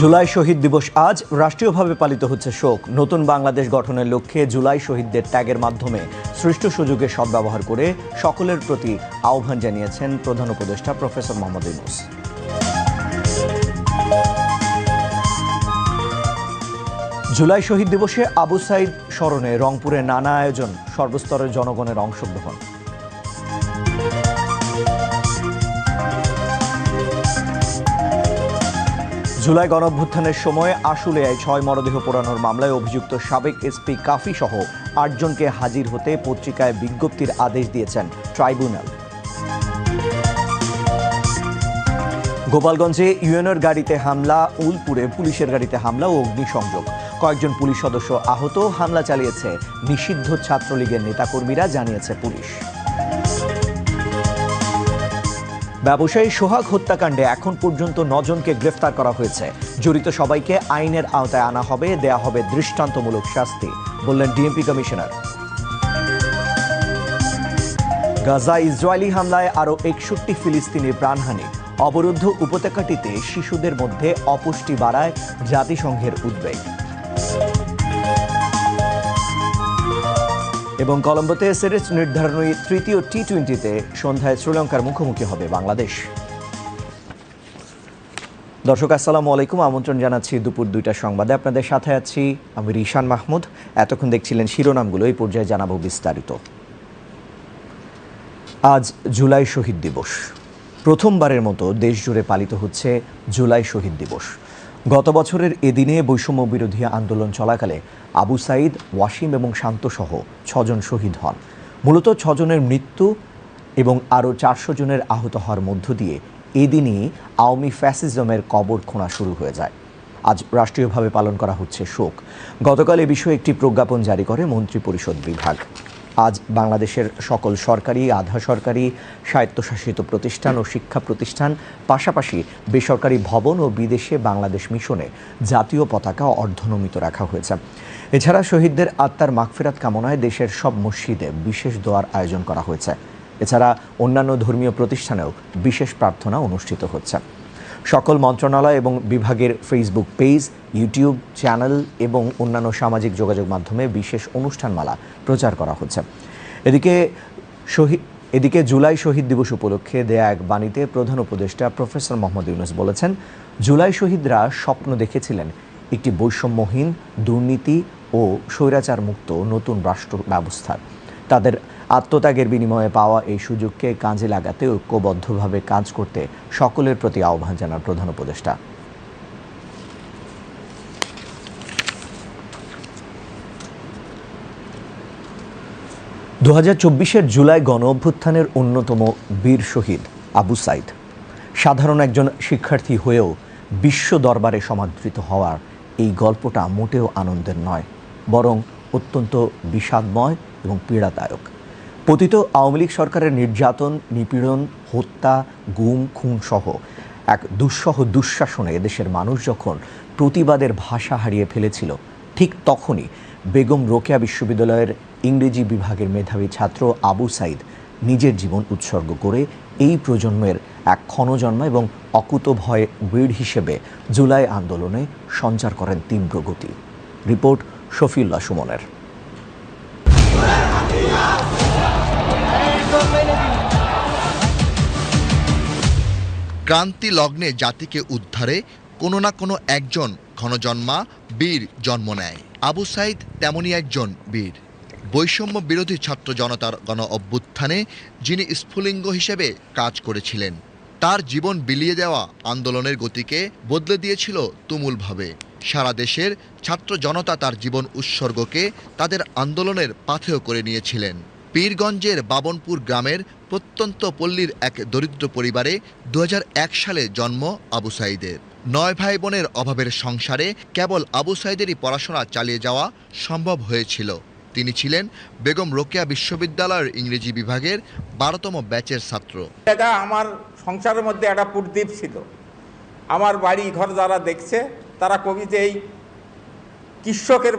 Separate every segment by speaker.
Speaker 1: জুলাই শহীদ দিবস আজ রাষ্ট্রীয়ভাবে পালিত হচ্ছে শোক। নতুন বাংলাদেশ গঠনের লক্ষ্যে জুলাই শহীদদের ত্যাগের মাধ্যমে সৃষ্ট সুযোগের সদ্ব্যবহার করে সকলের প্রতি আহ্বান জানিয়েছেন প্রধান উপদেষ্টা প্রফেসর মোহাম্মদ ইউনুস। জুলাই শহীদ দিবসে আবু সাইদ স্মরণে রংপুরে নানা আয়োজন, সর্বস্তরের জনগণের অংশগ্রহণ। জুলাই গণঅভ্যুত্থানের সময় আশুলিয়ায় ছয় মরদেহ পোড়ানোর মামলায় অভিযুক্ত সাবেক এসপি কাফি সহ আটজনকে হাজির হতে পত্রিকায় বিজ্ঞপ্তির আদেশ দিয়েছেন ট্রাইব্যুনাল। গোপালগঞ্জে ইউএনএর গাড়িতে হামলা, উলপুরে পুলিশের গাড়িতে হামলা ও অগ্নিসংযোগ। কয়েকজন পুলিশ সদস্য আহত। হামলা চালিয়েছে নিষিদ্ধ ছাত্রলীগের নেতাকর্মীরা, জানিয়েছে পুলিশ। ব্যবসায়ী সোহাগ হত্যাকাণ্ডে এখন পর্যন্ত নজনকে গ্রেফতার করা হয়েছে। জড়িত সবাইকে আইনের আওতায় আনা হবে, দেয়া হবে দৃষ্টান্তমূলক শাস্তি, বললেন ডিএমপি কমিশনার। গাজা ইসরায়েলি হামলায় আরও একষট্টি ফিলিস্তিনি প্রাণহানি, অবরুদ্ধ উপত্যকাটিতে শিশুদের মধ্যে অপুষ্টি বাড়ায় জাতিসংঘের উদ্বেগ। এবং কলম্বোতে সিরিজ নির্ধারণী তৃতীয় টি টোয়েন্টিতে সন্ধ্যায় শ্রীলঙ্কার মুখোমুখি হবে বাংলাদেশ। দর্শক, আসসালামু আলাইকুম। আমন্ত্রণ জানাচ্ছি দুপুর দুইটা সংবাদে। আপনাদের সাথে আছি আমি রিশান মাহমুদ। এতক্ষণ দেখছিলেন শিরোনামগুলো, এই পর্যায়ে জানাব বিস্তারিত। আজ জুলাই শহীদ দিবস। প্রথমবারের মতো দেশ জুড়ে পালিত হচ্ছে জুলাই শহীদ দিবস। গত বছরের এদিনে বৈষম্য বিরোধী আন্দোলন চলাকালে আবু সাইদ, ওয়াসিম এবং শান্তসহ ছজন শহীদ হন। মূলত ছজনের মৃত্যু এবং আরও চারশো জনের আহত হওয়ার মধ্য দিয়ে এদিনই আওয়ামী ফ্যাসিজমের কবর খোঁড়া শুরু হয়ে যায়। আজ রাষ্ট্রীয়ভাবে পালন করা হচ্ছে শোক। গতকাল এ বিষয়ে একটি প্রজ্ঞাপন জারি করে মন্ত্রিপরিষদ বিভাগ। আজ বাংলাদেশের সকল সরকারি, আধা সরকারি, স্বায়ত্তশাসিত প্রতিষ্ঠান ও শিক্ষা প্রতিষ্ঠান, পাশাপাশি বেসরকারি ভবন ও বিদেশে বাংলাদেশ মিশনে জাতীয় পতাকা অর্ধনমিত রাখা হয়েছে। এছাড়া শহীদদের আত্মার মাগফিরাত কামনায় দেশের সব মসজিদে বিশেষ দোয়ার আয়োজন করা হয়েছে। এছাড়া অন্যান্য ধর্মীয় প্রতিষ্ঠানেও বিশেষ প্রার্থনা অনুষ্ঠিত হচ্ছে। সকল মন্ত্রণালয় এবং বিভাগের ফেসবুক পেজ ইউটিউব চ্যানেল এবং অন্যান্য সামাজিক যোগাযোগ মাধ্যমে বিশেষ অনুষ্ঠানমালা প্রচার করা হচ্ছে। এদিকে শহীদ এদিকে জুলাই শহীদ দিবস উপলক্ষে দেয়া এক বাণীতে প্রধান উপদেষ্টা প্রফেসর মোহাম্মদ ইউনুস বলেছেন, জুলাই শহীদরা স্বপ্ন দেখেছিলেন একটি বৈষম্যহীন, দুর্নীতি ও স্বৈরাচার মুক্ত নতুন রাষ্ট্র ব্যবস্থার তাদের আত্মত্যাগের বিনিময়ে পাওয়া এই সুযোগকে কাজে লাগাতে ঐক্যবদ্ধভাবে কাজ করতে সকলের প্রতি আহ্বান জানান প্রধান উপদেষ্টা। দু হাজার চব্বিশের জুলাই গণ অভ্যুত্থানের অন্যতম বীর শহীদ আবু সাইদ। সাধারণ একজন শিক্ষার্থী হয়েও বিশ্ব দরবারে সমাদৃত হওয়ার এই গল্পটা মোটেও আনন্দের নয়, বরং অত্যন্ত বিষাদময় এবং পীড়াদায়ক। পতিত আওয়ামী লীগ সরকারের নির্যাতন, নিপীড়ন, হত্যা, গুম, খুন সহ এক দুঃসহ দুঃশাসনে দেশের মানুষ যখন প্রতিবাদের ভাষা হারিয়ে ফেলেছিল, ঠিক তখনই বেগম রোকেয়া বিশ্ববিদ্যালয়ের ইংরেজি বিভাগের মেধাবী ছাত্র আবু সাইদ নিজের জীবন উৎসর্গ করে এই প্রজন্মের এক ক্ষণজন্ম এবং অকুত ভয় বীর হিসেবে জুলাই আন্দোলনে সঞ্চার করেন তীব্র গতি। রিপোর্ট শফিউল্লাহ সুমনের।
Speaker 2: ক্রান্তি লগ্নে জাতিকে উদ্ধারে কোনো না কোনো একজন ঘনজন্মা বীর জন্ম নেয়। আবু সাইদ তেমনই একজন বীর। বৈষম্য বিরোধী ছাত্র জনতার গণ অভ্যুত্থানে যিনি স্ফুলিঙ্গ হিসেবে কাজ করেছিলেন, তার জীবন বিলিয়ে দেওয়া আন্দোলনের গতিকে বদলে দিয়েছিল তুমুলভাবে। সারা দেশের ছাত্র জনতা তার জীবন উৎসর্গকে তাদের আন্দোলনের পাথেয় করে নিয়েছিলেন। পীরগঞ্জের বাবনপুর গ্রামের প্রত্যন্ত পল্লীর এক দরিদ্র পরিবারে দু হাজার এক সালে জন্ম আবু সাইদের। নয় ভাই বোনের অভাবের সংসারে কেবল আবু সাইদেরই পড়াশোনা চালিয়ে যাওয়া সম্ভব হয়েছিল। তিনি ছিলেন বেগম রোকেয়া বিশ্ববিদ্যালয়ের ইংরেজি বিভাগের বারোতম ব্যাচের ছাত্র।
Speaker 3: এটা আমার সংসারের মধ্যে একটা পুরদ্বীপ ছিল। আমার বাড়ি ঘর যারা দেখছে, তারা কবি যে এই কৃষকের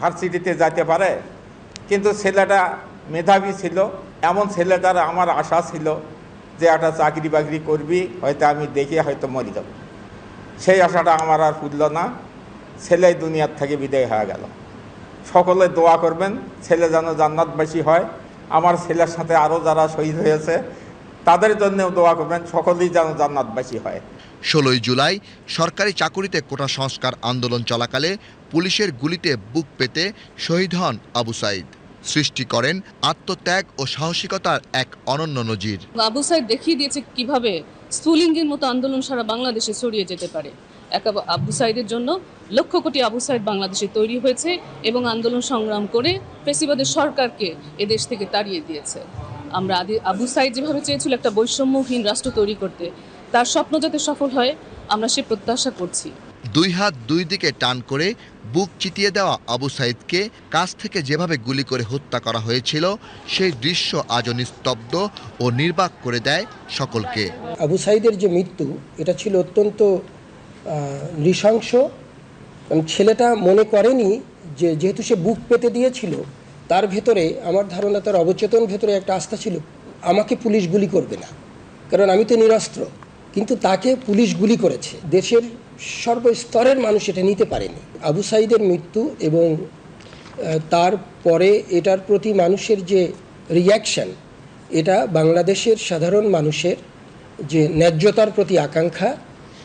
Speaker 3: ভার্সিটিতে যেতে পারে। কিন্তু ছেলেটা মেধাবী ছিল, এমন ছেলেটার আমার আশা ছিল যে একটা চাকরি বাকরি করবি, হয়তো আমি দেখে হয়তো মরে যাব। সেই আশাটা আমার আর ফুটল না। ছেলে দুনিয়ার থেকে বিদায় হয়ে গেল। সকলে দোয়া করবেন, ছেলে যেন জান্নাতবাসী হয়। আমার ছেলের সাথে আরও যারা শহীদ হয়েছে, তাদের জন্যও দোয়া করবেন, সকলেই যেন জান্নাতবাসী হয়।
Speaker 2: ষোলোই জুলাই, সরকারি চাকুরিতে কোটা সংস্কার আন্দোলন চলাকালে পুলিশের গুলিতে বুক পেতে শহীদ হন আবু সাইদ। সৃষ্টি করেন আত্মত্যাগ ও সাহসিকতার এক অনন্য নজির।
Speaker 4: আবু সাহেব দেখিয়ে দিয়েছে কীভাবে স্ফুলিঙ্গের মতো আন্দোলন সারা বাংলাদেশে ছড়িয়ে যেতে পারে। এক আবু সাইদের জন্য লক্ষ কোটি আবু সাইদ বাংলাদেশে তৈরি হয়েছে এবং আন্দোলন সংগ্রাম করে ফেসিবাদের সরকারকে এদেশ থেকে তাড়িয়ে দিয়েছে। আমরা আদি আবু সাইদ যেভাবে চেয়েছিল একটা বৈষম্যহীন রাষ্ট্র তৈরি করতে, তার স্বপ্ন যাতে সফল হয়, আমরা সে প্রত্যাশা করছি।
Speaker 2: দুই হাত দুই দিকে টান করে বুক চিতিয়ে দেওয়া আবু সাইদকে কাছ থেকে যেভাবে গুলি করে হত্যা করা হয়েছিল, সেই দৃশ্য আজও নিস্তব্ধ ও নির্বাক করে দেয় সকলকে।
Speaker 5: আবু সাইদের যে মৃত্যু, এটা ছিল অত্যন্ত নৃশংস। ছেলেটা মনে করেনি যে যেহেতু সে বুক পেতে দিয়েছিল, তার ভেতরে, আমার ধারণা তার অবচেতন ভেতরে একটা আস্থা ছিল, আমাকে পুলিশ গুলি করবে না। কারণ আমি তো নিরস্ত্র, কিন্তু তাকে পুলিশ গুলি করেছে। দেশের সর্বস্তরের মানুষ এটা নিতে পারেনি। আবু সাইদের মৃত্যু এবং তারপরে এটার প্রতি মানুষের যে রিয়াকশন এটা বাংলাদেশের সাধারণ মানুষের যে ন্যায্যতার প্রতি আকাঙ্ক্ষা,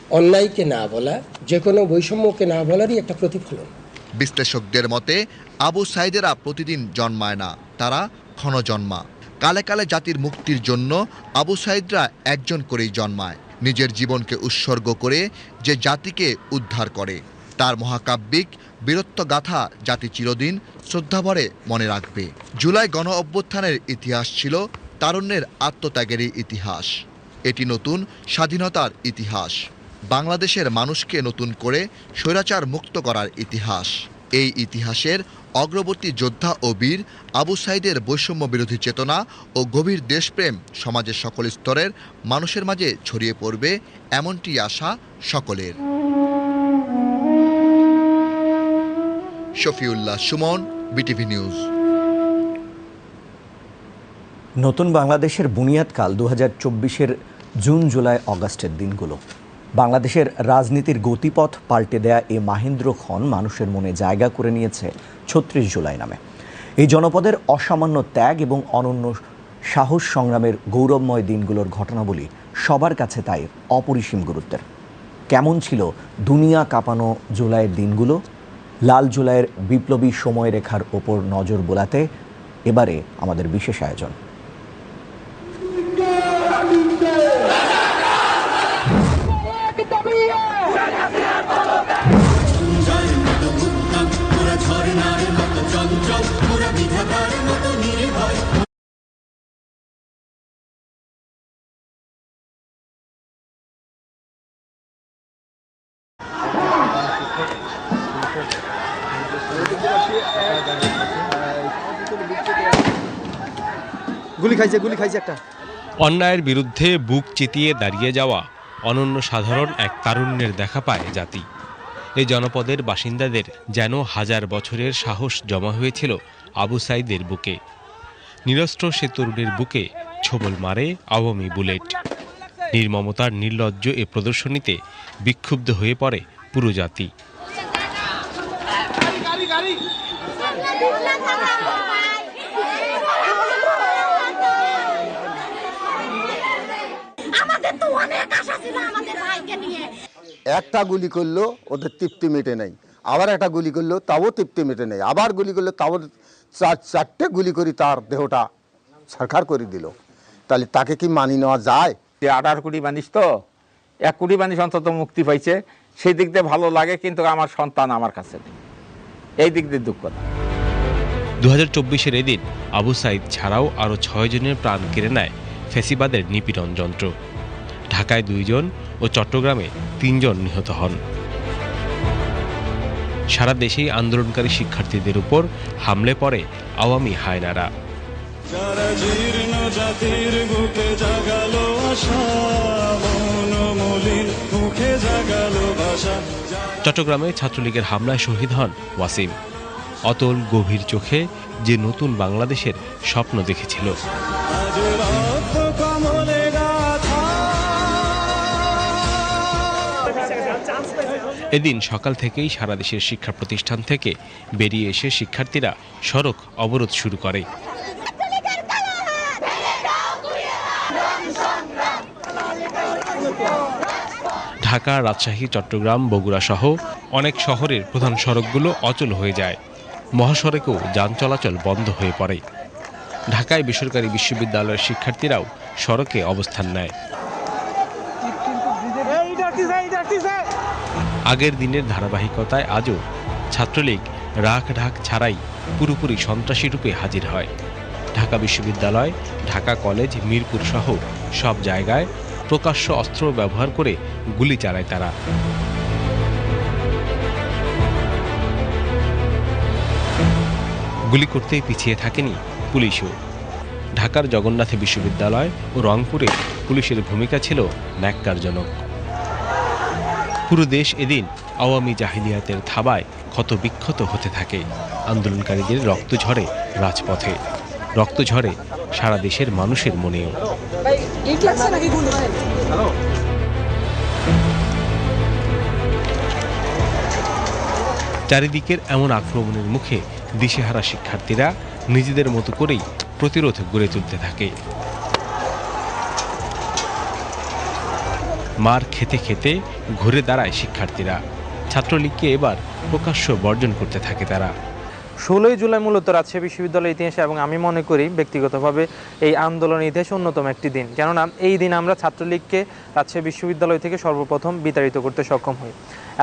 Speaker 5: অন্যায়কে না বলা যে কোনো বৈষম্যকে না বলারই একটা প্রতিফলন।
Speaker 2: বিশ্লেষকদের মতে, আবু সাইদেরা প্রতিদিন জন্মায় না, তারা ক্ষণ জন্মা কালে কালে জাতির মুক্তির জন্য আবু সাইদরা একজন করেই জন্মায়। নিজের জীবনকে উৎসর্গ করে যে জাতিকে উদ্ধার করে। তার মহাকাব্যিক বীরত্ব গাথা জাতি চিরদিন শ্রদ্ধাভরে মনে রাখবে। জুলাই গণ অভ্যুত্থানের ইতিহাস ছিল তারুণ্যের আত্মত্যাগেরই ইতিহাস। এটি নতুন স্বাধীনতার ইতিহাস। বাংলাদেশের মানুষকে নতুন করে স্বৈরাচার মুক্ত করার ইতিহাস। এই ইতিহাসের অগ্রবর্তী যোদ্ধা ও বীর আবু সাইদের বৈষম্য বিরোধী চেতনা ও গভীর দেশপ্রেম সমাজের সকল স্তরের মানুষের মাঝে ছড়িয়ে পড়বে এমনটি আশা সকলের। Shafiullah Sumon, BTV news.
Speaker 1: নতুন বাংলাদেশের বুনিয়াদকাল দু হাজার চব্বিশের জুন, জুলাই, অগাস্টের দিনগুলো। বাংলাদেশের রাজনীতির গতিপথ পাল্টে দেয়া এ মাহেন্দ্র খন মানুষের মনে জায়গা করে নিয়েছে ছত্রিশ জুলাই নামে। এই জনপদের অসামান্য ত্যাগ এবং অনন্য সাহস সংগ্রামের গৌরবময় দিনগুলোর ঘটনাবলী সবার কাছে তাই অপরিসীম গুরুত্বের। কেমন ছিল দুনিয়া কাঁপানো জুলাইয়ের দিনগুলো? লাল জুলাইয়ের বিপ্লবী সময়রেখার ওপর নজর বোলাতে এবারে আমাদের বিশেষ আয়োজন।
Speaker 6: খাইছে গুলি খাইছে একটা।
Speaker 7: অন্যায়ের বিরুদ্ধে বুক চিতিয়ে দাঁড়িয়ে যাওয়া অনন্য সাধারণ এক তারুণ্যের দেখা পায় জাতি। এই জনপদের বাসিন্দাদের যেন হাজার বছরের সাহস জমা হয়েছিল আবু সাইদের বুকে। নিরস্ত্র সে তরুণের বুকে ছোবল মারে আওয়ামী বুলেট। নির্মমতার নির্লজ্জ এ প্রদর্শনীতে বিক্ষুব্ধ হয়ে পড়ে পুরো জাতি।
Speaker 6: একটা গুলি করল ওদের তৃপ্তি মেটে নেই। আবার একটা গুলি করল তাও তৃপ্তি মেটে নেই। আবার গুলি করল তাও চার চারটে গুলি করি তার দেহটা সরকার করে দিল। তাহলে তাকে কি মানি নেওয়া যায়?
Speaker 3: যে আঠারো কোটি মানুষ তো? এক কোটি মানুষ অন্তত মুক্তি পাইছে। সেই দিক দিয়ে ভালো লাগে কিন্তু আমার সন্তান আমার কাছে নেই। এই দিক দিয়ে দুঃখ না
Speaker 7: দু হাজার চব্বিশের এদিন আবু সাইদ ছাড়াও আরও ছয় জনের প্রাণ কেড়ে নেয় ফেসিবাদের নিপীড়ন যন্ত্র। ঢাকায় দুইজন ও চট্টগ্রামে তিনজন নিহত হন। সারা দেশেই আন্দোলনকারী শিক্ষার্থীদের উপর হামলে পড়ে আওয়ামী হায়নারা। চট্টগ্রামে ছাত্রলীগের হামলায় শহীদ হন ওয়াসিম। অতল গভীর চোখে যে নতুন বাংলাদেশের স্বপ্ন দেখেছিল। এদিন সকাল থেকেই সারা দেশের শিক্ষা প্রতিষ্ঠান থেকে বেরিয়ে এসে শিক্ষার্থীরা সড়ক অবরোধ শুরু করে। ঢাকা, রাজশাহী, চট্টগ্রাম, বগুড়া সহ অনেক শহরের প্রধান সড়কগুলো অচল হয়ে যায়। মহাসড়কেও যান চলাচল বন্ধ হয়ে পড়ে। ঢাকায় বেসরকারি বিশ্ববিদ্যালয়ের শিক্ষার্থীরাও সড়কে অবস্থান নেয়। আগের দিনের ধারাবাহিকতায় আজও ছাত্রলীগ রাখ ঢাক ছাড়াই পুরোপুরি সন্ত্রাসী রূপে হাজির হয়। ঢাকা বিশ্ববিদ্যালয়, ঢাকা কলেজ, মিরপুর সহ সব জায়গায় প্রকাশ্য অস্ত্র ব্যবহার করে গুলি চালায় তারা। গুলি করতেই পিছিয়ে থাকেনি পুলিশও। ঢাকার জগন্নাথ বিশ্ববিদ্যালয় ও রংপুরে পুলিশের ভূমিকা ছিল ন্যাক্কারজনক। পুরো দেশ এদিন আওয়ামী জাহিলিয়াতের থাবায় ক্ষত বিক্ষত হতে থাকে। আন্দোলনকারীদের রক্ত ঝরে রাজপথে। রক্ত ঝরে সারা দেশের মানুষের মনেও। চারিদিকের এমন আক্রমণের মুখে দিশেহারা শিক্ষার্থীরা নিজেদের মতো করেই প্রতিরোধ গড়ে তুলতে থাকে। মার খেতে খেতে ঘুরে দাঁড়ায় শিক্ষার্থীরা। ছাত্রলীগকে এবার প্রকাশ্য বর্জন করতে থাকে তারা।
Speaker 8: ষোলোই জুলাই মূলত রাজশাহী বিশ্ববিদ্যালয়ের ইতিহাসে এবং আমি মনে করি ব্যক্তিগতভাবে এই আন্দোলনের ইতিহাসে অন্যতম একটি দিন। কেননা এই দিন আমরা ছাত্রলীগকে রাজশাহী বিশ্ববিদ্যালয় থেকে সর্বপ্রথম বিতাড়িত করতে সক্ষম হই।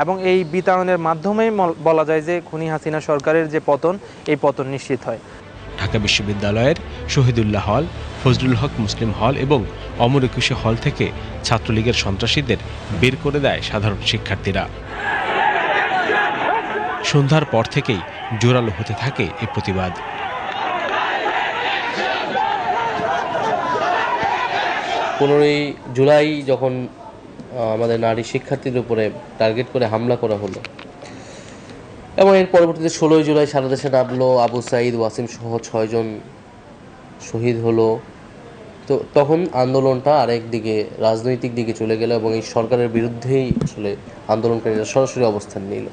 Speaker 8: এবং এই বিতাড়নের মাধ্যমেই বলা যায় যে খুনি হাসিনা সরকারের যে পতন, এই পতন নিশ্চিত হয়।
Speaker 7: ঢাকা বিশ্ববিদ্যালয়ের শহীদুল্লাহ হল, ফজলুল হক মুসলিম হল এবং অমর একুশে হল থেকে ছাত্রলীগের সন্ত্রাসীদের বের করে দেয় সাধারণ শিক্ষার্থীরা। সন্ধ্যার পর থেকেই জোরালো হতে থাকে এ প্রতিবাদ।
Speaker 9: পনেরোই জুলাই যখন আমাদের নারী শিক্ষার্থীদের উপরে টার্গেট করে হামলা করা হলো এবং এর পরবর্তীতে ষোলোই জুলাই সারা দেশে নামলো আবু সাইদ ওয়াসিম সহ ছয়জন শহীদ হলো। তো তখন আন্দোলনটা আরেক দিকে, রাজনৈতিক দিকে চলে গেল এবং এই সরকারের বিরুদ্ধেই আসলে আন্দোলনকারীরা সরাসরি অবস্থান নিল।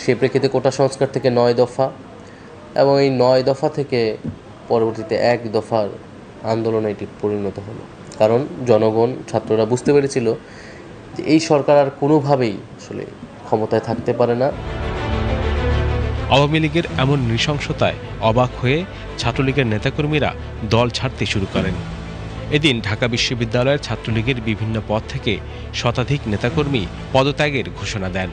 Speaker 9: সে প্রেক্ষিতে কোটা সংস্কার থেকে নয় দফা এবং এই নয় দফা থেকে পরবর্তীতে এক দফার আন্দোলনে এটি পরিণত হলো। কারণ জনগণ, ছাত্ররা বুঝতে পেরেছিল যে এই সরকার আর কোনোভাবেই আসলে ক্ষমতায় থাকতে পারে না।
Speaker 7: আওয়ামী লীগের এমন নৃশংসতায় অবাক হয়ে ছাত্রলীগের নেতাকর্মীরা দল ছাড়তে শুরু করেন। এদিন ঢাকা বিশ্ববিদ্যালয়ের ছাত্রলীগের বিভিন্ন পদ থেকে শতাধিক নেতাকর্মী পদত্যাগের ঘোষণা দেন।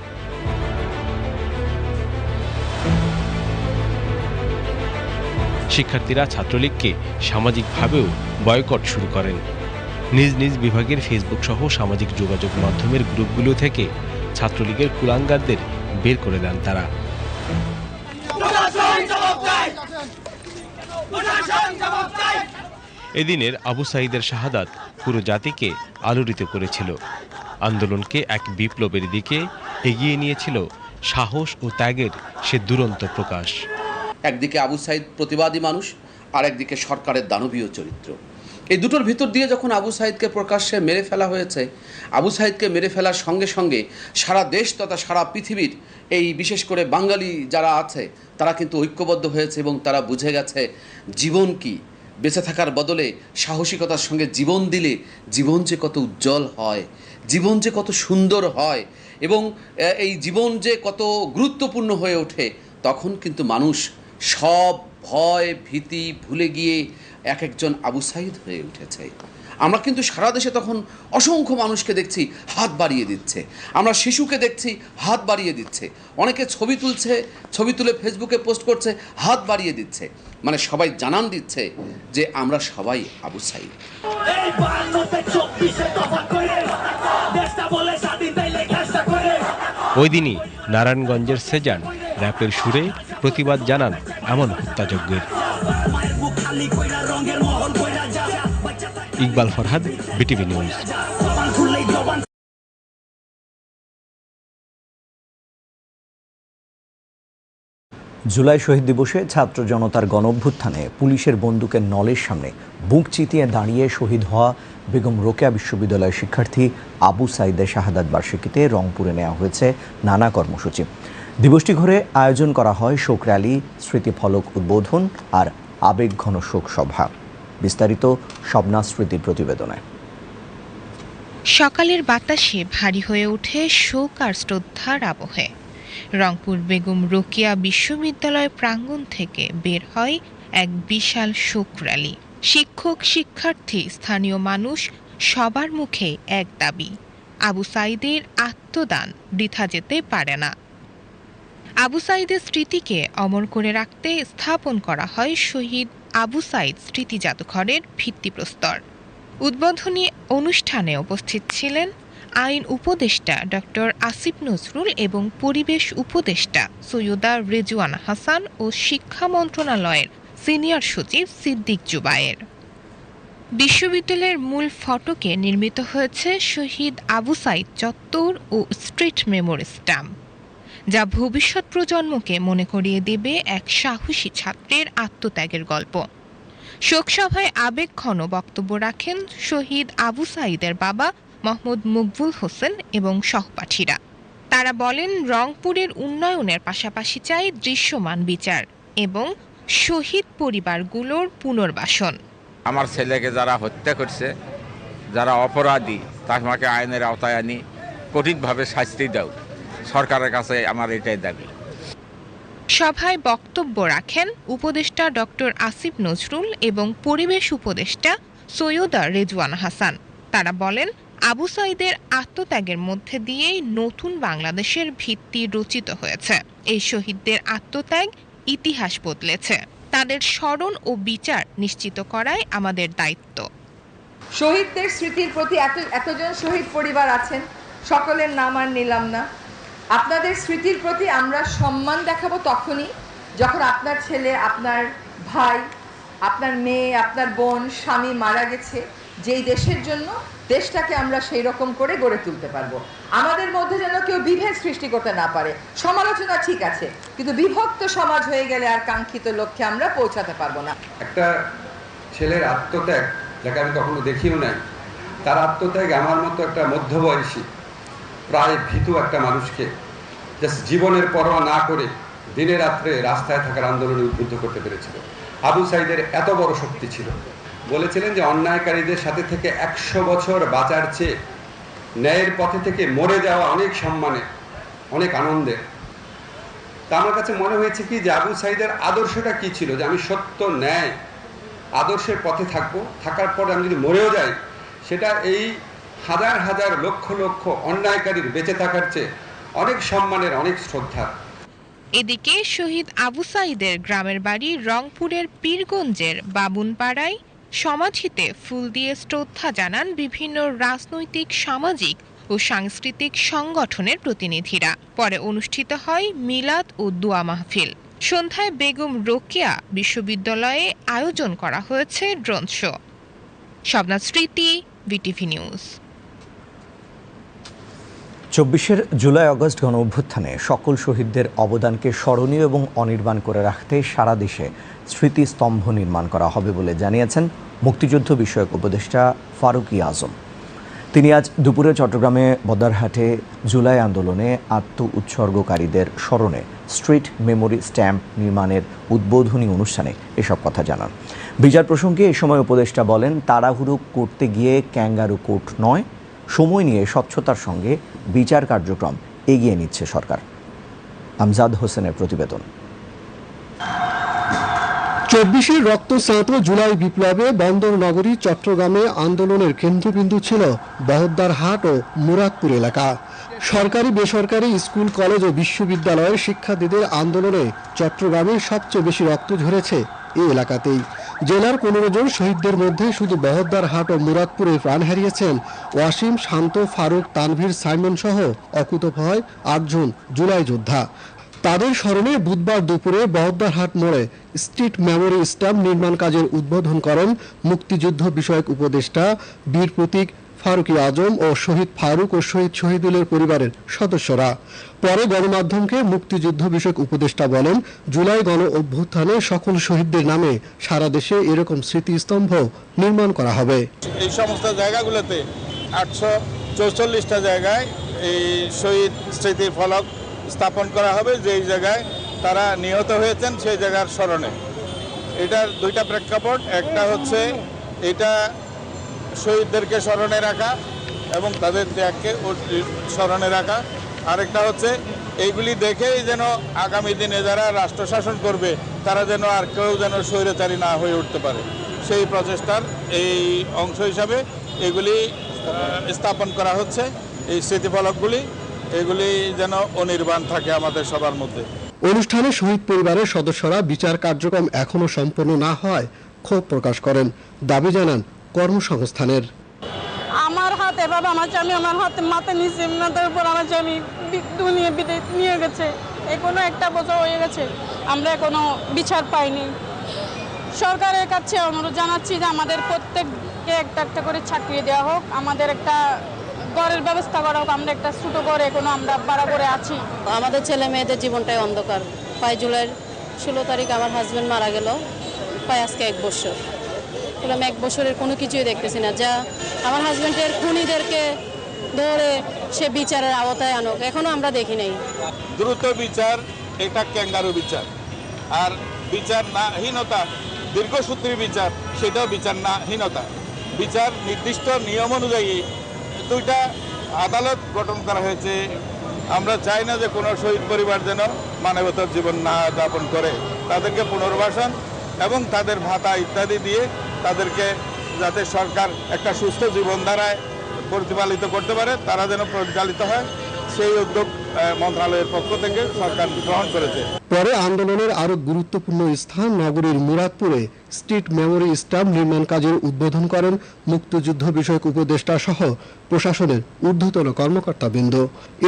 Speaker 7: শিক্ষার্থীরা ছাত্রলীগকে সামাজিকভাবেও বয়কট শুরু করেন। নিজ নিজ বিভাগের ফেসবুক সহ সামাজিক যোগাযোগ মাধ্যমের গ্রুপগুলো থেকে ছাত্রলীগের কুলাঙ্গারদের বের করে দেন তারা। এদিনের আবু সাইদের শাহাদাত পুরো জাতিকে আলোড়িত করেছিল। আন্দোলনকে এক বিপ্লবের দিকে এগিয়ে নিয়েছিল সাহস ও ত্যাগের সে দুরন্ত প্রকাশ।
Speaker 10: একদিকে আবু সাইদ প্রতিবাদী মানুষ আর একদিকে সরকারের দানবীয় চরিত্র। এই দুটোর ভিতর দিয়ে যখন আবু সাইদকে প্রকাশ্যে মেরে ফেলা হয়েছে আবু সাইদকে মেরে ফেলার সঙ্গে সঙ্গে সারা দেশ তথা সারা পৃথিবীর এই বিশেষ করে বাঙালি যারা আছে, তারা কিন্তু ঐক্যবদ্ধ হয়েছে এবং তারা বুঝে গেছে জীবন কি। বেঁচে থাকার বদলে সাহসিকতার সঙ্গে জীবন দিলে জীবন যে কত উজ্জ্বল হয়, জীবন যে কত সুন্দর হয় এবং এই জীবন যে কত গুরুত্বপূর্ণ হয়ে ওঠে, তখন কিন্তু মানুষ সব ভয়, ভীতি ভুলে গিয়ে এক একজন আবু সাইদ হয়ে উঠেছে। আমরা কিন্তু সারা দেশে তখন অসংখ্য মানুষকে দেখছি হাত বাড়িয়ে দিচ্ছে। আমরা শিশুকে দেখছি হাত বাড়িয়ে দিচ্ছে। অনেকে ছবি তুলছে ছবি তুলে ফেসবুকে পোস্ট করছে হাত বাড়িয়ে দিচ্ছে। মানে সবাই জানান দিচ্ছে যে আমরা সবাই আবু সাইদ।
Speaker 7: ওই দিনই নারায়ণগঞ্জের সেজান র্যাপের সুরে প্রতিবাদ জানান এমন হত্যাযজ্ঞের। Iqbal Farhad, BTV news.
Speaker 1: July শহীদ দিবসে ছাত্র জনতার গণ অভ্যুত্থানে পুলিশের বন্দুকের নলের সামনে বুক চিতিয়ে দাঁড়িয়ে শহীদ হওয়া বেগম রোকেয়া বিশ্ববিদ্যালয়ের শিক্ষার্থী আবু সাইদের শাহাদাত বার্ষিকীতে রংপুরে নেওয়া হয়েছে নানা কর্মসূচি। দিবসটি ঘরে আয়োজন করা হয় শোক র্যালি, স্মৃতিফলক উদ্বোধন আর আবেগঘন শোক সভা। বিস্তারিত শবনা স্মৃতির প্রতিবেদনে।
Speaker 11: সকালের বাতাসে ভারী হয়ে ওঠে শোক আর শ্রদ্ধার আবহে। রংপুর বেগম রোকেয়া বিশ্ববিদ্যালয় প্রাঙ্গণ থেকে বের হয় এক বিশাল শোক র্যালি। শিক্ষক, শিক্ষার্থী, স্থানীয় মানুষ সবার মুখে এক দাবি, আবু সাইদের আত্মদান বৃথা যেতে পারে না। আবু সাইদের স্মৃতিকে অমর করে রাখতে স্থাপন করা হয় শহীদ আবু সাইদ স্মৃতি জাদুঘরের ভিত্তিপ্রস্তর উদ্বোধনী অনুষ্ঠানে উপস্থিত ছিলেন আইন উপদেষ্টা ডক্টর আসিফ নজরুল এবং পরিবেশ উপদেষ্টা সৈয়দা রেজওয়ান হাসান ও শিক্ষা মন্ত্রণালয়ের সিনিয়র সচিব সিদ্দিক জুবায়ের। বিশ্ববিদ্যালয়ের মূল ফটকে নির্মিত হয়েছে শহীদ আবু সাইদ চত্বর ও স্ট্রিট মেমোরি স্ট্যাম্প। যা ভবিষ্যৎ প্রজন্মকে মনে করিয়ে দেবে এক সাহসী ছাত্রের আত্মত্যাগের গল্প। শোকসভায় আবেগঘন বক্তব্য রাখেন শহীদ আবু সাইদের বাবা মোহাম্মদ মকবুল হোসেন এবং সহপাঠীরা। তারা বলেন, রংপুরের উন্নয়নের পাশাপাশি চাই দৃশ্যমান বিচার এবং শহীদ পরিবারগুলোর পুনর্বাসন।
Speaker 3: আমার ছেলেকে যারা হত্যা করছে, যারা অপরাধী, তাকে আইনের আওতায় আনি, কঠিনভাবে শাস্তি দাও। সরকারের কাছে আমার এটাই দাবি।
Speaker 11: সভায় বক্তব্য রাখেন উপদেষ্টা ডক্টর আসিফ নজরুল এবং পরিবেশ উপদেষ্টা সৈয়দা রেজওয়ান হাসান। তারা বলেন আবু সাইদের আত্মত্যাগের মধ্যে দিয়েই নতুন বাংলাদেশের ভিত্তি রচিত হয়েছে। এই শহীদদের আত্মত্যাগ ইতিহাস বদলেছে। তাদের স্মরণ ও বিচার নিশ্চিত করাই আমাদের দায়িত্ব।
Speaker 12: শহীদদের স্মৃতির প্রতি এত এতজন শহীদ পরিবার আছেন সকলের নাম আর নিলাম না। আপনাদের স্মৃতির প্রতি আমরা সম্মান দেখাবো তখনই যখন আপনার ছেলে, আপনার ভাই, আপনার মেয়ে, আপনার বোন, স্বামী মারা গেছে। যেই দেশের জন্য দেশটাকে আমরা সেই রকম করে গড়ে তুলতে পারব। আমাদের মধ্যে যেন কেউ বিভেদ সৃষ্টি করতে না পারে। সমালোচনা ঠিক আছে, কিন্তু বিভক্ত সমাজ হয়ে গেলে আর কাঙ্ক্ষিত লক্ষ্যে আমরা পৌঁছাতে পারব না।
Speaker 13: একটা ছেলের আত্মত্যাগ, যাকে আমি কখনো দেখিও নাই, তার আত্মত্যাগ আমার মতো একটা মধ্যবয়সী প্রায় ভীতু একটা মানুষকে জাস্ট জীবনের পরোয়া না করে দিনে রাত্রে রাস্তায় থাকার আন্দোলনে উদ্বুদ্ধ করতে পেরেছিল। আবু সাইদের এত বড় শক্তি ছিল। বলেছিলেন যে অন্যায়কারীদের সাথে থেকে একশো বছর বাঁচার চেয়ে ন্যায়ের পথে থেকে মরে যাওয়া অনেক সম্মানে, অনেক আনন্দের। তা আমার কাছে মনে হয়েছে কি যে আবু সাইদের আদর্শটা কি ছিল? যে আমি সত্য, ন্যায়, আদর্শের পথে থাকব, থাকার পরে আমি যদি মরেও যাই, সেটা এই হাজার হাজার লক্ষ লক্ষ অন্যায়কারীর বেঁচে থাকার চেয়ে অনেক সম্মানের অনেক শ্রদ্ধা।
Speaker 11: এদিকে শহীদ আবু সাইদের গ্রামের বাড়ি রংপুরের পীরগঞ্জের বাবুনপাড়ায় সমাধিতে ফুল দিয়ে শ্রদ্ধা জানান বিভিন্ন রাজনৈতিক, সামাজিক ও সাংস্কৃতিক সংগঠনের প্রতিনিধিরা। পরে অনুষ্ঠিত হয় মিলাদ ও দোয়া মাহফিল। সন্ধ্যায় বেগম রোকেয়া বিশ্ববিদ্যালয়ে আয়োজন করা হয়েছে ড্রোন শো। শবনাথ স্মৃতি, বিটিভি নিউজ।
Speaker 1: চব্বিশের জুলাই আগস্ট গণ অভ্যুত্থানে সকল শহীদদের অবদানকে স্মরণীয় এবং অনির্বাণ করে রাখতে সারা দেশে স্মৃতিস্তম্ভ নির্মাণ করা হবে বলে জানিয়েছেন মুক্তিযুদ্ধ বিষয়ক উপদেষ্টা ফারুকি আজম। তিনি আজ দুপুরে চট্টগ্রামে বদারহাটে জুলাই আন্দোলনে আত্ম উৎসর্গকারীদের স্মরণে স্ট্রিট মেমোরি স্ট্যাম্প নির্মাণের উদ্বোধনী অনুষ্ঠানে এসব কথা জানান। বিচার প্রসঙ্গে এ সময় উপদেষ্টা বলেন, তাড়াহুড়ো করতে গিয়ে ক্যাঙ্গারু কোর্ট নয় সময় নিয়ে স্বচ্ছতার সঙ্গে বিচার কার্যক্রম এগিয়ে নিচ্ছে সরকার। আমজাদ হোসেনের প্রতিবেদন।
Speaker 14: চব্বিশের রক্তস্নাত জুলাই বিপ্লবে বন্দর নগরী চট্টগ্রামে আন্দোলনের কেন্দ্রবিন্দু ছিল বহদ্দার হাট ও মুরাদপুর এলাকা। সরকারি বেসরকারি স্কুল, কলেজ ও বিশ্ববিদ্যালয়ের শিক্ষার্থীদের আন্দোলনে চট্টগ্রামে সবচেয়ে বেশি রক্ত ঝরেছে এই এলাকাতেই। জেলার পনেরো জন শহীদদের মধ্যে শুধু বহদ্দার হাট ও মুরাদপুরে প্রাণ হারিয়েছেন ওয়াসিম, শান্ত, ফারুক, তানভীর, সাইমন সহ অকুতভয় আটজন জুলাই যোদ্ধা। তাদের স্মরণে বুধবার দুপুরে বহদ্দার হাট মোড়ে স্ট্রিট মেমোরি স্ট্যাম্প নির্মাণ কাজের উদ্বোধন করেন মুক্তিযুদ্ধ বিষয়ক উপদেষ্টা বীর প্রতীক ফারুকি আজম ও শহীদ ফারুক ও শহীদ শহীদুলের পরিবারের সদস্যরা। পরে গণমাধ্যমকে মুক্তিযুদ্ধ বিষয়ক উপদেষ্টা বলেন, জুলাই গণ অভ্যুত্থানে সকল শহীদদের নামে সারা দেশে এরকম স্মৃতিস্তম্ভ নির্মাণ করা হবে।
Speaker 15: এই সমস্ত জায়গাগুলোতে আটশো চৌচল্লিশটা জায়গায় এই শহীদ স্মৃতি ফলক স্থাপন করা হবে, যেই জায়গায় তারা নিহত হয়েছেন সেই জায়গার স্মরণে। এটার দুইটা প্রেক্ষাপট, একটা হচ্ছে এটা শহীদদেরকে স্মরণে রাখা এবং তাদের ত্যাগকে স্মরণে রাখা। আরেকটা হচ্ছে, এইগুলি দেখেই যেন আগামী দিনে যারা রাষ্ট্র শাসন করবে, তারা যেন আর কেউ যেন স্বৈরাচারী না হয়ে উঠতে পারে। সেই প্রচেষ্টার এই অংশ হিসাবে এগুলি স্থাপন করা হচ্ছে। এই স্মৃতিফলকগুলি, এগুলি যেন অনির্বাণ থাকে আমাদের সবার মধ্যে।
Speaker 14: অনুষ্ঠানে শহীদ পরিবারের সদস্যরা বিচার কার্যক্রম এখনও সম্পন্ন না হয় ক্ষোভ প্রকাশ করেন। দাবি জানান কর্মসংস্থানের?
Speaker 16: আমার হাত এভাবে আমার স্বামী আমার হাতে মাথা নিচে মাথার উপর আমার স্বামী বি- দুনিয়া বিদায় নিয়ে গেছে। এখনও একটা বছর হয়ে গেছে আমরা এখনও বিচার পাইনি। সরকারের কাছে অনুরোধ জানাচ্ছি যে আমাদের প্রত্যেককে একটা একটা করে চাকরি দেওয়া হোক আমাদের একটা ঘরের ব্যবস্থা করা হোক আমরা একটা ছোটো ঘরে এখনও আমরা ভাড়া করে আছি।
Speaker 17: আমাদের ছেলে মেয়েদের জীবনটাই অন্ধকার। পাঁচ জুলাইয়ের ষোলো তারিখ আমার হাজব্যান্ড মারা গেল প্রায় আজকে এক বছর। এরকম এক বছরের কোনো কিছুই দেখতেছি না। যা আমার হাজব্যান্ডের খুনিদেরকে ধরে সে বিচারের আওতায় আনুক, এখনও আমরা দেখি নাই।
Speaker 15: দ্রুত বিচার, এটা ক্যাঙ্গারু বিচার। আর বিচার নাহীনতা দীর্ঘসূত্রী বিচার, সেটাও বিচার নাহীনতা বিচার নির্দিষ্ট নিয়ম অনুযায়ী দুইটা আদালত গঠন করা হয়েছে। আমরা চাই না যে কোনো শহীদ পরিবার যেন মানবতার জীবন না যাপন করে। তাদেরকে পুনর্বাসন এবং তাদের ভাতা ইত্যাদি দিয়ে তাদেরকে যাতে সরকার একটা সুস্থ জীবনধারায় প্রতিপালিত করতে পারে তারা যেন পরিচালিত হয়। সেই উদ্যোগ মন্ত্রণালয়ের পক্ষ থেকে সরকার গ্রহণ করেছে।
Speaker 14: পরে আন্দোলনের আরও গুরুত্বপূর্ণ স্থান নগরীর মুরাদপুরে স্ট্রিট মেমোরি স্টাম্প নির্মাণ কাজের উদ্বোধন করেন মুক্তিযুদ্ধ বিষয়ক উপদেষ্টা সহ প্রশাসনের ঊর্ধ্বতন কর্মকর্তাবৃন্দ।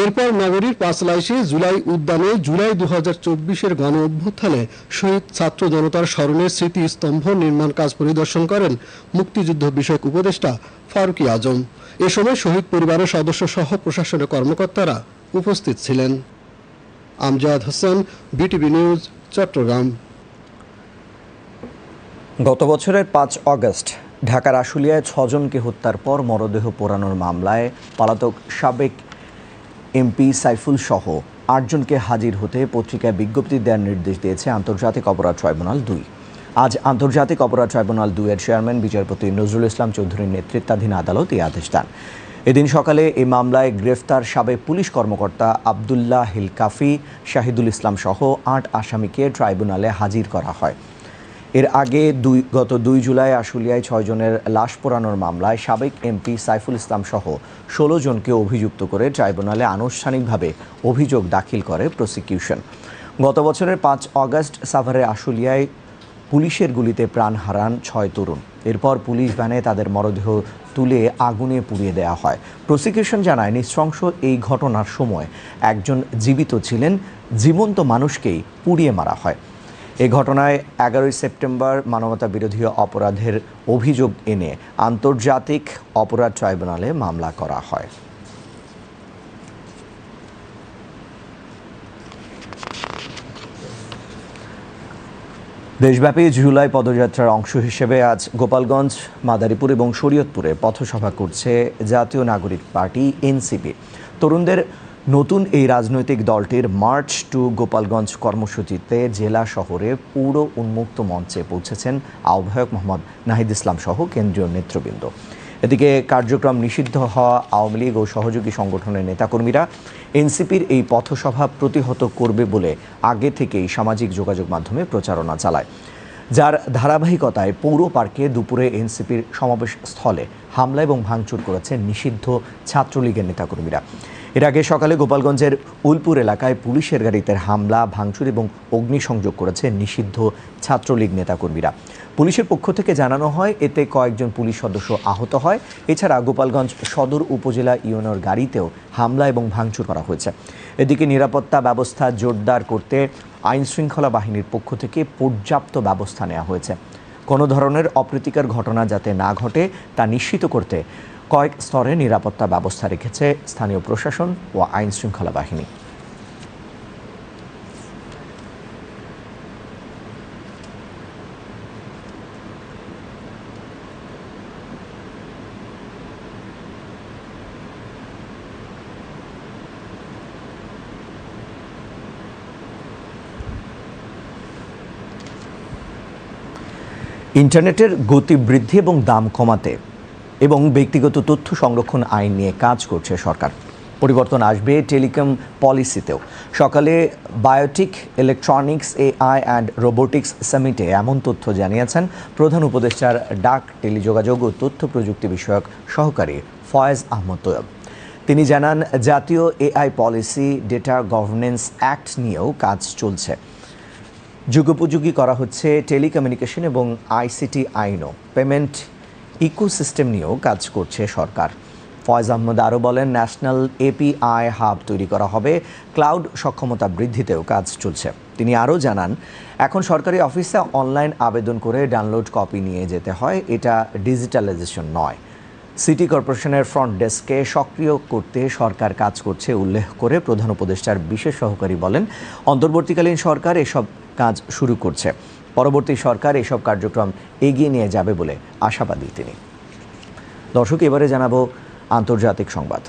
Speaker 14: এরপর নগরীর পাঁচলাইশে জুলাই উদ্যানে জুলাই দু হাজার চব্বিশের গণ অভ্যুত্থানে শহীদ ছাত্র জনতার স্মরণে স্মৃতিস্তম্ভ নির্মাণ কাজ পরিদর্শন করেন মুক্তিযুদ্ধ বিষয়ক উপদেষ্টা ফারুকি আজম। এ সময় শহীদ পরিবারের সদস্য সহ প্রশাসনের কর্মকর্তারা উপস্থিত ছিলেন। Amjad Hossain, BTV news, Chattogram.
Speaker 1: গত বছরের পাঁচ অগস্ট ঢাকার আশুলিয়ায় ছজনকে হত্যার পর মরদেহ পোড়ানোর মামলায় পলাতক সাবেক এমপি সাইফুল সহ আটজনকে হাজির হতে পত্রিকায় বিজ্ঞপ্তি দেওয়ার নির্দেশ দিয়েছে আন্তর্জাতিক অপরাধ ট্রাইব্যুনাল দুই। আজ আন্তর্জাতিক অপরাধ ট্রাইব্যুনাল দুইয়ের চেয়ারম্যান বিচারপতি নজরুল ইসলাম চৌধুরীর নেতৃত্বাধীন আদালত এই আদেশ দেন। এদিন সকালে এই মামলায় গ্রেফতার সাবেক পুলিশ কর্মকর্তা আবদুল্লাহ হিলকাফি শাহিদুল ইসলাম সহ আট আসামিকে ট্রাইব্যুনালে হাজির করা হয়। এর আগে দুই, গত দুই জুলাই আশুলিয়ায় ছয়জনের লাশ পোড়ানোর মামলায় সাবেক এমপি সাইফুল ইসলাম সহ ষোলো জনকে অভিযুক্ত করে ট্রাইব্যুনালে আনুষ্ঠানিকভাবে অভিযোগ দাখিল করে প্রসিকিউশন। গত বছরের পাঁচ অগস্ট সাভারে আশুলিয়ায় পুলিশের গুলিতে প্রাণ হারান ছয় তরুণ। এরপর পুলিশ ভ্যানে তাদের মরদেহ তুলে আগুনে পুড়িয়ে দেওয়া হয়। প্রসিকিউশন জানায়, নৃশংস এই ঘটনার সময় একজন জীবিত ছিলেন, জীবন্ত মানুষকেই পুড়িয়ে মারা হয়। এ ঘটনায় এগারোই সেপ্টেম্বর মানবতা বিরোধী অপরাধের অভিযোগ এনে আন্তর্জাতিক অপরাধ ট্রাইব্যুনালে মামলা করা হয়। দেশব্যাপী জুলাই পদযাত্রার অংশ হিসেবে আজ গোপালগঞ্জ, মাদারীপুর এবং শরীয়তপুরে পথসভা করছে জাতীয় নাগরিক পার্টি, এনসিপি। তরুণদের নতুন এই রাজনৈতিক দলটির মার্চ টু গোপালগঞ্জ কর্মসূচিতে জেলা শহরে পুরো উন্মুক্ত মঞ্চে পৌঁছেছেন আহ্বায়ক মোহাম্মদ নাহিদ ইসলাম সহ কেন্দ্রীয় নেতৃবৃন্দ। এদিকে কার্যক্রম নিষিদ্ধ হওয়া আওয়ামী লীগ ও সহযোগী সংগঠনের নেতাকর্মীরা এনসিপির এই পথসভা প্রতিহত করবে বলে আগে থেকেই সামাজিক যোগাযোগ মাধ্যমে প্রচারণা চালায়। যার ধারাবাহিকতায় পৌর পার্কে দুপুরে এনসিপির সমাবেশ স্থলে হামলা এবং ভাঙচুর করেছে নিষিদ্ধ ছাত্রলীগের নেতাকর্মীরা। এর আগে সকালে গোপালগঞ্জের উলপুর এলাকায় পুলিশের গাড়িতে হামলা, ভাঙচুর এবং অগ্নিসংযোগ করেছে নিষিদ্ধ ছাত্রলীগ নেতাকর্মীরা। পুলিশের পক্ষ থেকে জানানো হয়, এতে কয়েকজন পুলিশ সদস্য আহত হয়। এছাড়া গোপালগঞ্জ সদর উপজেলা ইউনিয়নের গাড়িতেও হামলা এবং ভাঙচুর করা হয়েছে। এদিকে নিরাপত্তা ব্যবস্থা জোরদার করতে আইন শৃঙ্খলা বাহিনীর পক্ষ থেকে পর্যাপ্ত ব্যবস্থা নেওয়া হয়েছে। কোনো ধরনের অপ্রীতিকর ঘটনা যাতে না ঘটে, তা নিশ্চিত করতে কয়েক স্তরে নিরাপত্তা ব্যবস্থা রেখেছে স্থানীয় প্রশাসন ও আইন শৃঙ্খলা বাহিনী। ইন্টারনেটের গতি বৃদ্ধি এবং দাম কমাতে এবং ব্যক্তিগত তথ্য সংরক্ষণ আইন নিয়ে কাজ করছে সরকার। পরিবর্তন আসবে টেলিকম পলিসিতেও। সকালে biotech, electronics, AI and robotics সামিটে এমন তথ্য জানিয়েছেন প্রধান উপদেষ্টার ডাক টেলিযোগাযোগ ও তথ্য প্রযুক্তি বিষয়ক সহকারী ফয়েজ আহমদ তোয়ব। তিনি জানান, জাতীয় AI policy, data governance act নিয়েও কাজ চলছে। যুগোপযোগী করা হচ্ছে টেলিকমিউনিকেশন এবং আইসিটি আইনও। পেমেন্ট ইকোসিস্টেম নিয়েও কাজ করছে সরকার। ফয়েজ আহমদ আরও বলেন, ন্যাশনাল এপিআই হাব তৈরি করা হবে। ক্লাউড সক্ষমতা বৃদ্ধিতেও কাজ চলছে। তিনি আরও জানান, এখন সরকারি অফিসে অনলাইন আবেদন করে ডাউনলোড কপি নিয়ে যেতে হয়। এটা ডিজিটালাইজেশন নয়। সিটি কর্পোরেশনের ফ্রন্ট ডেস্ককে সক্রিয় করতে সরকার কাজ করছে, উল্লেখ করে প্রধান উপদেষ্টার বিশেষ সহকারী বলেন, অন্তর্বর্তীকালীন সরকার এসব কাজ শুরু করছে। পরবর্তী সরকার এসব কার্যক্রম এগিয়ে নিয়ে যাবে বলে আশাবাদী তিনি। দর্শক, এবারে জানাব আন্তর্জাতিক সংবাদ।